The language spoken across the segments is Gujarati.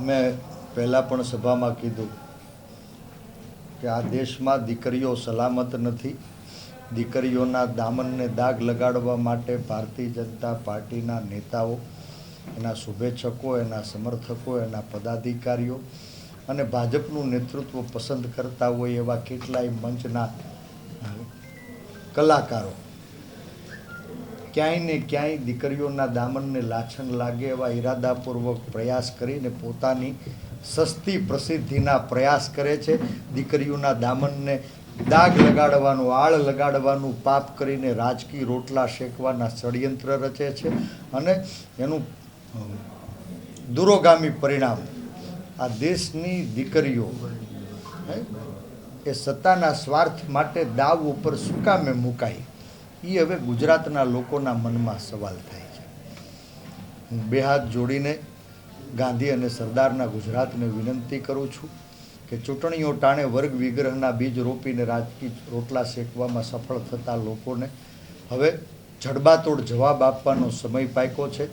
મેં પહેલાં પણ સભામાં કીધું કે આ દેશમાં દીકરીઓ સલામત નથી. દીકરીઓના દામનને દાગ લગાડવા માટે ભારતીય જનતા પાર્ટીના નેતાઓ, એના શુભેચ્છકો, એના સમર્થકો, એના પદાધિકારીઓ અને ભાજપનું નેતૃત્વ પસંદ કરતા હોય એવા કેટલાય મંચના કલાકારો. ક્યાંય ને ક્યાંય દીકરીઓના દામનને લાછન લાગે એવા ઈરાદાપૂર્વક પ્રયાસ કરીને પોતાની સસ્તી પ્રસિદ્ધિના પ્રયાસ કરે છે. દીકરીઓના દામનને દાગ લગાડવાનું, આળ લગાડવાનું પાપ કરીને રાજકીય રોટલા શેકવાના ષડયંત્ર રચે છે અને એનું દુરોગામી પરિણામ આ દેશની દીકરીઓ એ સત્તાના સ્વાર્થ માટે દાવ ઉપર સુકામે કામે મુકાઈ એ હવે ગુજરાતના લોકોના મનમાં સવાલ થાય છે. હું બે હાથ જોડીને ગાંધી અને સરદારના ગુજરાતને વિનંતી કરું છું કે ચૂંટણીઓ ટાણે વર્ગ વિગ્રહના બીજ રોપીને રાજકીય રોટલા શેકવામાં સફળ થતા લોકોને હવે જડબાતોડ જવાબ આપવાનો સમય પાક્યો છે.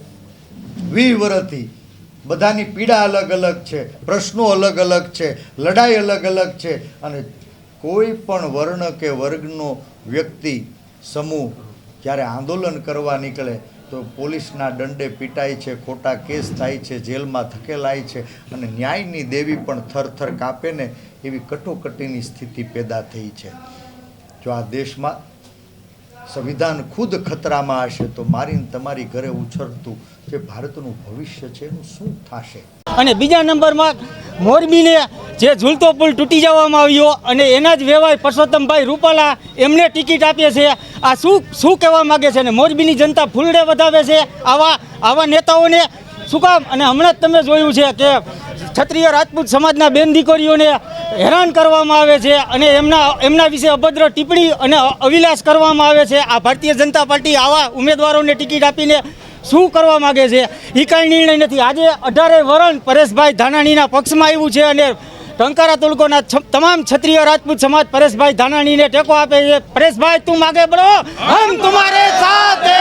વી વર્ષથી બધાની પીડા અલગ અલગ છે, પ્રશ્નો અલગ અલગ છે, લડાઈ અલગ અલગ છે અને કોઈ પણ વર્ણ કે વર્ગનો વ્યક્તિ સમૂહ જ્યારે આંદોલન કરવા નીકળે તો પોલીસના દંડે પીટાય છે, ખોટા કેસ થાય છે, જેલમાં ધકેલાય છે અને ન્યાયની દેવી પણ થરથર કાપે ને એવી કટોકટીની સ્થિતિ પેદા થઈ છે. જો આ દેશમાં સંવિધાન ખુદ ખતરામાં હશે તો મારીને તમારી ઘરે ઉછળતું જે ભારતનું ભવિષ્ય છે એનું શું થશે? અને બીજા નંબરમાં મોરબીને જે ઝૂલતો પુલ તૂટી જવામાં આવ્યો અને એના જ વેવાય પરસોત્તમભાઈ રૂપાલા એમને ટિકિટ આપીએ છે. આ શું શું કહેવા માગે છે અને મોરબીની જનતા ફૂલડે વધાવે છે આવા આવા નેતાઓને? શું કામ? અને હમણાં જ તમે જોયું છે કે ક્ષત્રિય રાજપૂત સમાજના બેન દીકરીઓને હેરાન કરવામાં આવે છે અને એમના એમના વિશે અભદ્ર ટિપ્પણી અને અવિલાસ કરવામાં આવે છે. આ ભારતીય જનતા પાર્ટી આવા ઉમેદવારોને ટિકિટ આપીને શું કરવા માગે છે? એ કાંઈ નિર્ણય નથી. આજે અઢારે વરણ પરેશભાઈ ધાનાણીના પક્ષમાં આવ્યું છે અને ટંકારા તુલકોના તમામ ક્ષત્રિય રાજપૂત સમાજ પરેશભાઈ ધાનાણીને ટેકો આપે છે પરેશભાઈ, તું માગે બળો હમ તુમારે સાથ.